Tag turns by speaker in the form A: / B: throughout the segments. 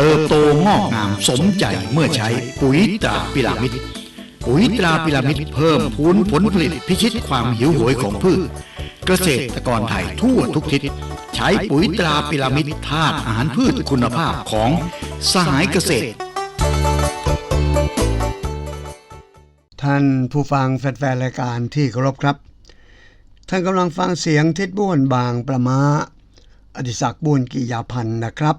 A: เติบโตงอกงามสมใจเมื่อใช้ปุ๋ยตราพิรามิดปุ๋ยตราพิรามิดเพิ่มพูนผลผลิตพิชิตความหิวโหยของพืช เกษตรกรไทยทั่วทุกทิศใช้ปุ๋ยตราพิรามิดธาตุอาหารพืชคุณภาพของสหายเกษตร
B: ท่านผู้ฟังแฟนๆรายการที่เคารพครับ ท่านกำลังฟังเสียงทิดบ้วนบางประมาอดิศักดิ์บุญกิยาพันธ์นะครับ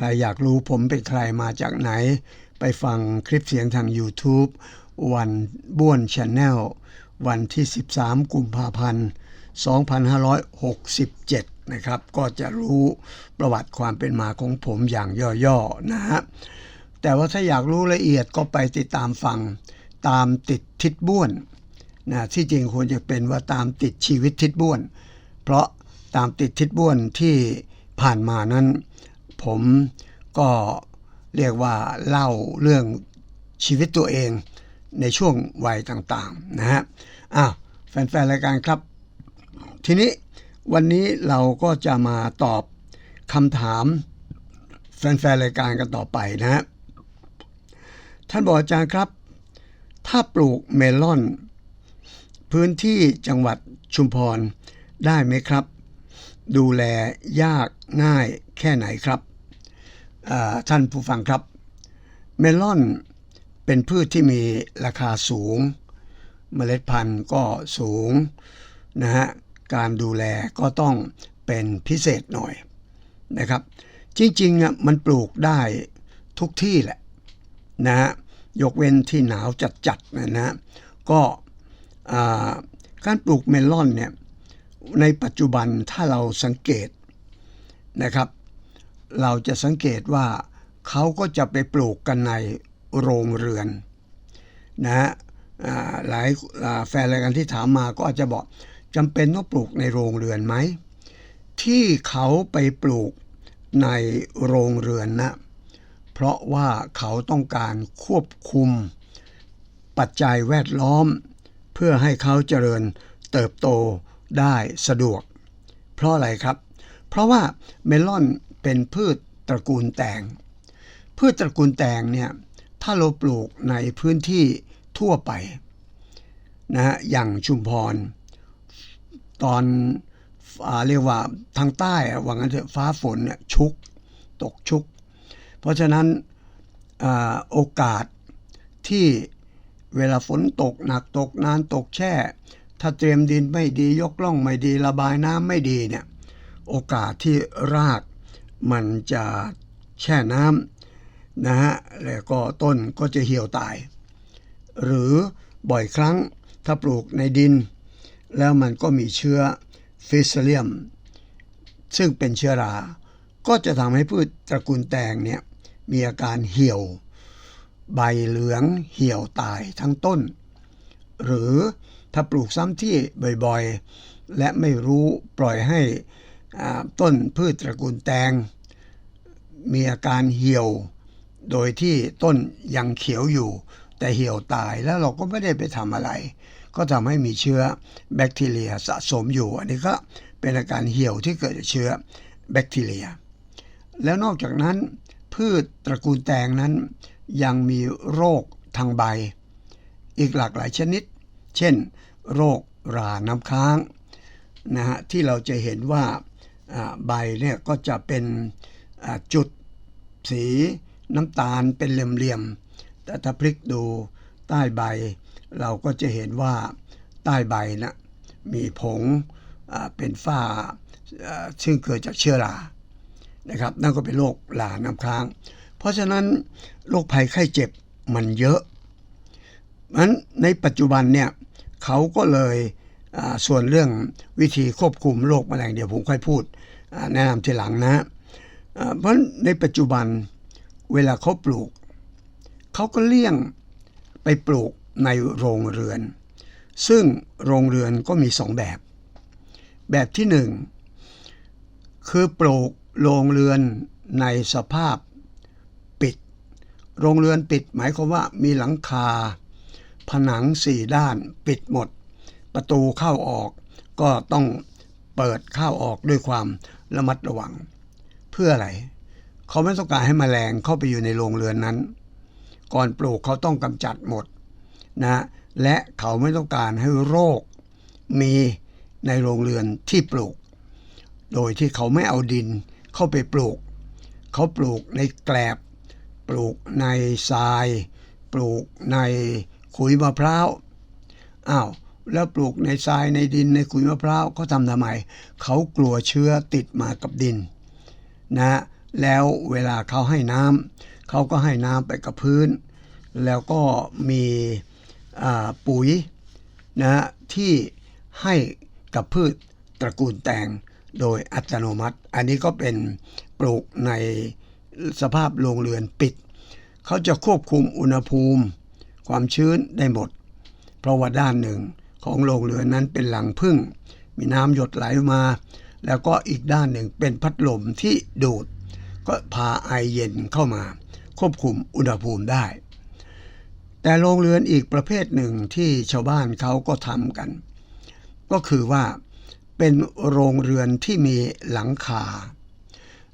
B: ใครอยากรู้ผมเป็นใครมาจากไหน ไปฟังคลิปเสียงทาง YouTube วันบ้วนชาแนลวันที่ 13 กุมภาพันธ์ 2567 นะครับ ก็จะรู้ประวัติความเป็นมาของผมอย่างย่อๆนะฮะแต่ว่าถ้าอยากรู้ละเอียดก็ไปติดตามฟังตามติดทิศบ้วนนะที่จริงควรจะเป็นว่าตามติดชีวิตทิศบ้วน เพราะตามติดทิศบ้วนที่ผ่านมานั้น ผมก็เรียกว่าเล่าเรื่องชีวิตตัวเองในช่วงวัยต่างๆนะฮะอ้าวแฟนๆรายการครับ ทีนี้วันนี้เราก็จะมาตอบคำถามแฟนๆรายการกันต่อไปนะฮะท่านบอกอาจารย์ครับ ถ้าปลูกเมลอน พื้นที่จังหวัดชุมพรได้ไหมครับ ดูแลยากง่ายแค่ไหนครับท่านผู้ฟังครับ เมลอนเป็นพืชที่มีราคาสูง เมล็ดพันธุ์ก็สูงนะฮะการดูแลก็ต้องเป็นพิเศษหน่อยนะครับ จริงๆอะมันปลูกได้ทุกที่แหละนะฮะยกเว้นที่หนาวจัดๆนะนะก็การปลูกเมลอนเนี่ย ในปัจจุบันถ้าเราสังเกตนะครับ เราจะสังเกตว่าเขาก็จะไปปลูกกันในโรงเรือนนะฮะหลายแฟนรายการที่ถามมาก็อาจจะบอกจำเป็นต้องปลูกในโรงเรือนไหม ที่เขาไปปลูกในโรงเรือนนะ เพราะว่าเขาต้องการควบคุมปัจจัยแวดล้อม เพื่อให้เขาเจริญเติบโต ได้สะดวก เพราะอะไรครับ เพราะว่าเมลอนเป็นพืชตระกูลแตง พืชตระกูลแตงเนี่ยถ้าเราปลูกในพื้นที่ทั่วไปนะฮะอย่างชุมพร ตอนอเรียกว่าทางใต้อะว่างั้นเถอะฟ้าฝนเนี่ยชุก ตกชุก เพราะฉะนั้นอโอกาสที่เวลาฝนตกหนักตกนานตกแช่ ถ้าเตรียมดินไม่ดียกล่องไม่ดีระบายน้ำไม่ดีเนี่ยโอกาสที่รากมันจะแช่น้ำนะฮะแล้วก็ต้นก็จะเหี่ยวตาย หรือบ่อยครั้งถ้าปลูกในดิน แล้วมันก็มีเชื้อฟิสเซียม ซึ่งเป็นเชื้อรา ก็จะทำให้พืชตระกูลแตงเนี่ยมีอาการเหี่ยว ใบเหลืองเหี่ยวตายทั้งต้น หรือ ถ้าปลูกซ้ำที่บ่อยๆ และไม่รู้ปล่อยให้ต้นพืชตระกูลแตง มีอาการเหี่ยว โดยที่ต้นยังเขียวอยู่ แต่เหี่ยวตายแล้วเราก็ไม่ได้ไปทำอะไร ก็ทำให้มีเชื้อแบคทีเรียสะสมอยู่ อันนี้ก็เป็นอาการเหี่ยวที่เกิดจากเชื้อแบคทีเรีย แล้วนอกจากนั้น พืชตระกูลแตงนั้นยังมีโรคทางใบ อีกหลากหลายชนิด เช่น โรคราน้ำค้างนะฮะที่เราจะเห็นว่าใบเนี่ยก็จะเป็นจุดสีน้ำตาลเป็นเหลี่ยมๆแต่ถ้าพลิกดูใต้ใบ เราก็จะเห็นว่าใต้ใบนะมีผงเป็นฝ้าซึ่งเกิดจากเชื้อรานะครับ นั่นก็เป็นโรคลาน้ำค้าง เพราะฉะนั้นโรคภัยไข้เจ็บมันเยอะนั้นในปัจจุบันเนี่ย เขาก็เลยส่วนเรื่องวิธีควบคุมโรคแมลงเดี๋ยวผมค่อยพูดแนะนำทีหลังนะเพราะในปัจจุบันเวลาเขาปลูก เขาก็เลี่ยงไปปลูกในโรงเรือน ซึ่งโรงเรือนก็มีสองแบบ แบบที่หนึ่งคือปลูกโรงเรือนในสภาพปิด โรงเรือนปิดหมายความว่ามีหลังคา ผนังสี่ด้านปิดหมด ประตูเข้าออกก็ต้องเปิดเข้าออกด้วยความระมัดระวัง เพื่ออะไร เขาไม่ต้องการให้แมลงเข้าไปอยู่ในโรงเรือนนั้น ก่อนปลูกเขาต้องกำจัดหมดนะและเขาไม่ต้องการให้โรคมีในโรงเรือนที่ปลูก โดยที่เขาไม่เอาดินเข้าไปปลูก เขาปลูกในแกลบ ปลูกในทราย ปลูกใน ขุยมะพร้าวอ้าวแล้วปลูกในทรายในดินในขุยมะพร้าวเขาทำทำไมเขากลัวเชื้อติดมากับดินนะแล้วเวลาเขาให้น้ำเขาก็ให้น้ำไปกับพื้น แล้วก็มีปุ๋ยนะที่ให้กับพืชตระกูลแตงโดยอัตโนมัติ อันนี้ก็เป็นปลูกในสภาพโรงเรือนปิด เขาจะควบคุมอุณหภูมิ ความชื้นได้หมด เพราะว่าด้านหนึ่งของโรงเรือนนั้นเป็นหลังพึ่ง มีน้ำหยดไหลมา แล้วก็อีกด้านหนึ่งเป็นพัดลมที่ดูด ก็พาไอเย็นเข้ามา ควบคุมอุณหภูมิได้ แต่โรงเรือนอีกประเภทหนึ่งที่ชาวบ้านเขาก็ทำกัน ก็คือว่าเป็นโรงเรือนที่มีหลังคา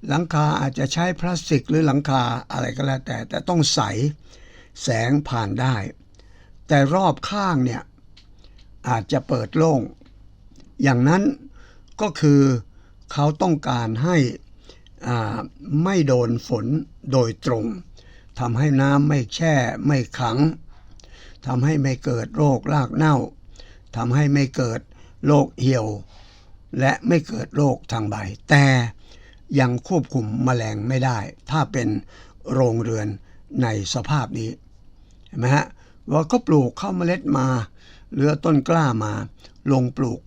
B: หลังคาอาจจะใช้พลาสติกหรือหลังคาอะไรก็แล้วแต่แต่ต้องใส แสงผ่านได้ แต่รอบข้างเนี่ยอาจจะเปิดโล่ง อย่างนั้นก็คือเขาต้องการให้อ่าไม่โดนฝนโดยตรงทำให้น้ำไม่แช่ไม่ขังทำให้ไม่เกิดโรครากเน่าทำให้ไม่เกิดโรคเหี่ยว และไม่เกิดโรคทางใบ แต่ยังควบคุมแมลงไม่ได้ ถ้าเป็นโรงเรือนในสภาพนี้ ห็นไหมฮะว่าก็ปลูกเข้าเมล็ดมาเหลือต้นกล้ามา ลงปลูก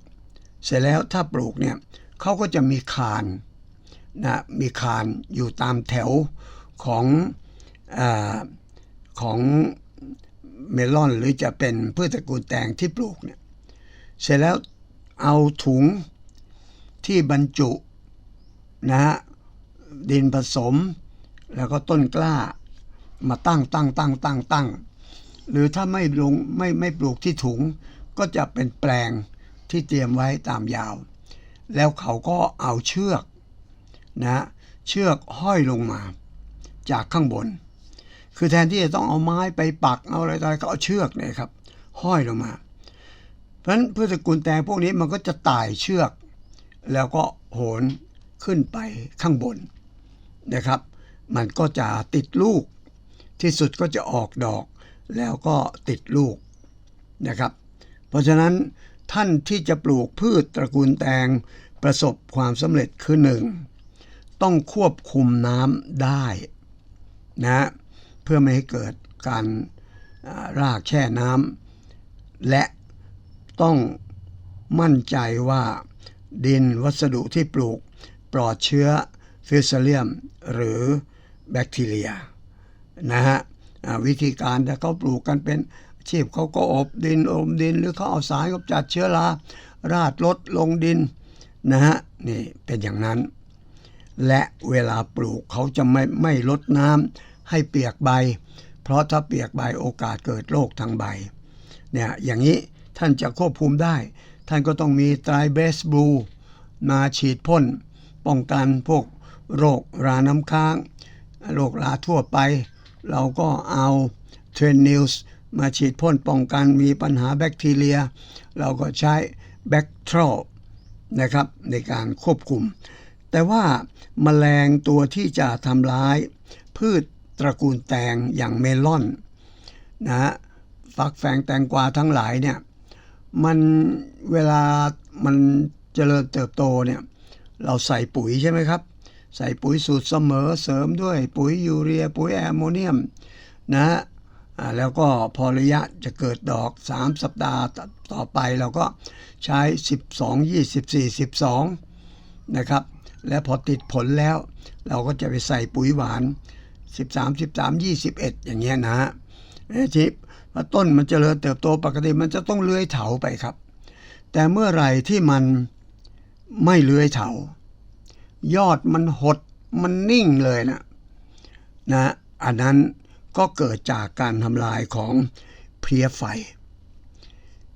B: เสร็จแล้วถ้าปลูกเนี่ยเขาก็จะมีคานนะมีคานอยู่ตามแถวของอของเมลอนหรือจะเป็นพืชตระกูลแตงที่ปลูกเนี่ยเสร็จแล้วเอาถุงที่บรรจุนะฮะดินผสม แล้วก็ต้นกล้ามาตั้งตั้งตั้งตั้งตั้ง หรือถ้าไม่ลงไม่ไม่ปลูกที่ถุง ก็จะเป็นแปลงที่เตรียมไว้ตามยาว แล้วเขาก็เอาเชือกนะเชือกห้อยลงมา จากข้างบน คือแทนที่จะต้องเอาไม้ไปปักเอาอะไรต่ออะไรก็เอาเชือกเนี่ยครับ ห้อยลงมา เพราะฉะนั้นพืชตระกูลแตงพวกนี้มันก็จะไต่เชือก แล้วก็โหนขึ้นไปข้างบนนะครับ มันก็จะติดลูกที่สุดก็จะออกดอก แล้วก็ติดลูกนะครับ เพราะฉะนั้นท่านที่จะปลูกพืชตระกูลแตงประสบความสำเร็จคือหนึ่งต้องควบคุมน้ำได้นะเพื่อไม่ให้เกิดการรากแช่น้ำและต้องมั่นใจว่าดินวัสดุที่ปลูกปลอดเชื้อฟิวเซเลียมหรือแบคทีเรียนะฮะ วิธีการถ้าเขาปลูกกันเป็นชีพเขาก็อบดินอมดิน หรือเขาเอาสารกำจัดเชื้อราราดลดลงดินนะฮะนี่เป็นอย่างนั้น และเวลาปลูกเขาจะไม่ไม่ลดน้ำให้เปียกใบ เพราะถ้าเปียกใบโอกาสเกิดโรคทางใบเนี่ยอย่างนี้ท่านจะควบคุมได้ ท่านก็ต้องมีไตรเบสบลูมาฉีดพ่นป้องกันพวกโรคราน้ำค้าง โรคราทั่วไป เราก็เอาเทรนนิวส์มาฉีดพ่นป้องกันมีปัญหาแบคทีเรีย เราก็ใช้แบคทรอลนะครับในการควบคุม แต่ว่าแมลงตัวที่จะทำร้าย พืชตระกูลแตงอย่างเมลอนนะฮะฟักแฟงแตงกวาทั้งหลายเนี่ยมันเวลามันเจริญเติบโตเนี่ยเราใส่ปุ๋ยใช่ไหมครับ ใส่ปุ๋ยสูตรเสมอเสริมด้วยปุ๋ยยูเรียปุ๋ยแอมโมเนียมนะฮะแล้วก็พอระยะจะเกิดดอก 3 สัปดาห์ต่อไปเราก็ใช้ 12 24 12 นะครับ และพอติดผลแล้ว เราก็จะไปใส่ปุ๋ยหวาน 13 13 21 อย่างเงี้ยนะฮะเอ้ทีพอต้นมันจเจริญเติบโตปกติมันจะต้องเลื้อยเถาไปครับ แต่เมื่อไหร่ที่มันไม่เลื้อยเถา ยอดมันหดมันนิ่งเลยนะนะอันนั้นก็เกิดจากการทำลายของเพลี้ยไฟ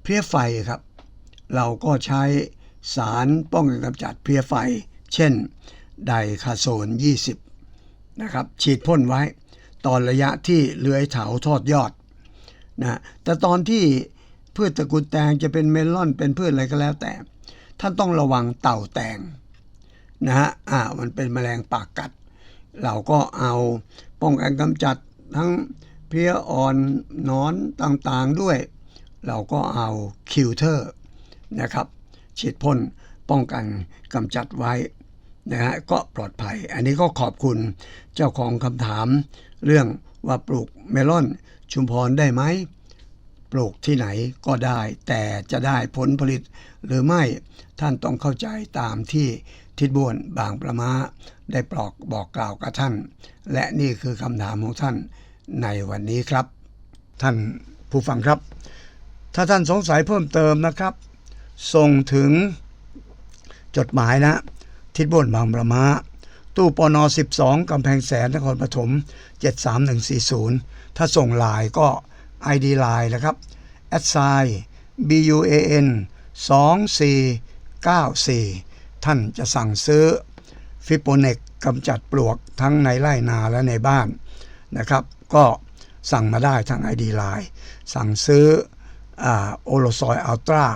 B: เพลี้ยไฟครับ เราก็ใช้สารป้องกันกำจัดเพลี้ยไฟ เช่น ไดคาโซน 20 นะครับ ฉีดพ่นไว้ ตอนระยะที่เลื้อยเถาทอดยอดนะแต่ตอนที่พืชตระกูลแตงจะเป็นเมลอนเป็นพืชอะไรก็แล้วแต่ ท่านต้องระวังเต่าแตง นะฮะอ่ามันเป็นแมลงปากกัด เราก็เอาป้องกันกำจัดทั้งเพี้ยอ่อนนอนต่างๆด้วย เราก็เอาคิวเทอร์นะครับฉีดพ่นป้องกันกำจัดไว้นะฮะก็ปลอดภัย อันนี้ก็ขอบคุณเจ้าของคำถาม เรื่องว่าปลูกเมลอนชุมพรได้ไหม ปลูกที่ไหนก็ได้ แต่จะได้ผลผลิต หรือไม่ท่านต้องเข้าใจตามที่ทิดบวนบางประมาได้ปลอกบอกกล่าวกับท่าน และนี่คือคำถามของท่านในวันนี้ครับ ท่านผู้ฟังครับ ถ้าท่านสงสัยเพิ่มเติมนะครับ ส่งถึงจดหมายนะ ทิศบนบางประมาตู้ปน 12 กำแพงแสนนครปฐม 73140 ถ้าส่งลน์ก็ ID ไลน์นะครับ s i BUAN 2494 ท่านจะสั่งซื้อฟิโปเนกกำจัดปลวกทั้งในไร่นาและในบ้านนะครับ ก็สั่งมาได้ทาง ID ไลน์สั่งซื้อโอโลซอยอัลตรา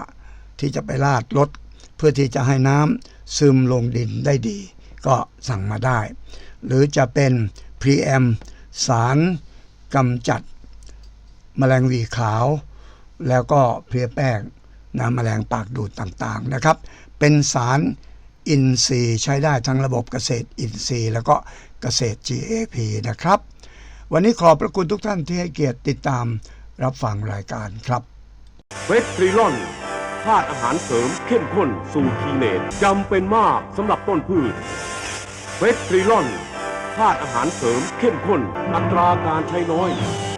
B: ที่จะไปลาดรถเพื่อที่จะให้น้ำซึมลงดินได้ดี ก็สั่งมาได้ หรือจะเป็นพรีแอมสารกำจัด แมลงวีขาว แล้วก็เพลียแป้งนะแมลงปากดูดต่างๆนะครับ เป็นสารอินทรีย์ใช้ได้ทั้งระบบเกษตรอินทรีย์ แล้วก็เกษตร GAP นะครับ วันนี้ขอบพระคุณทุกท่านที่ให้เกียรติติดตามรับฟังรายการครับ
C: เวสตรีลอนธาตุอาหารเสริมเข้มข้นสูตรทีเนตจำเป็นมากสำหรับต้นพืชเวสตรีลอนธาตุอาหารเสริมเข้มข้น อัตราการใช้น้อย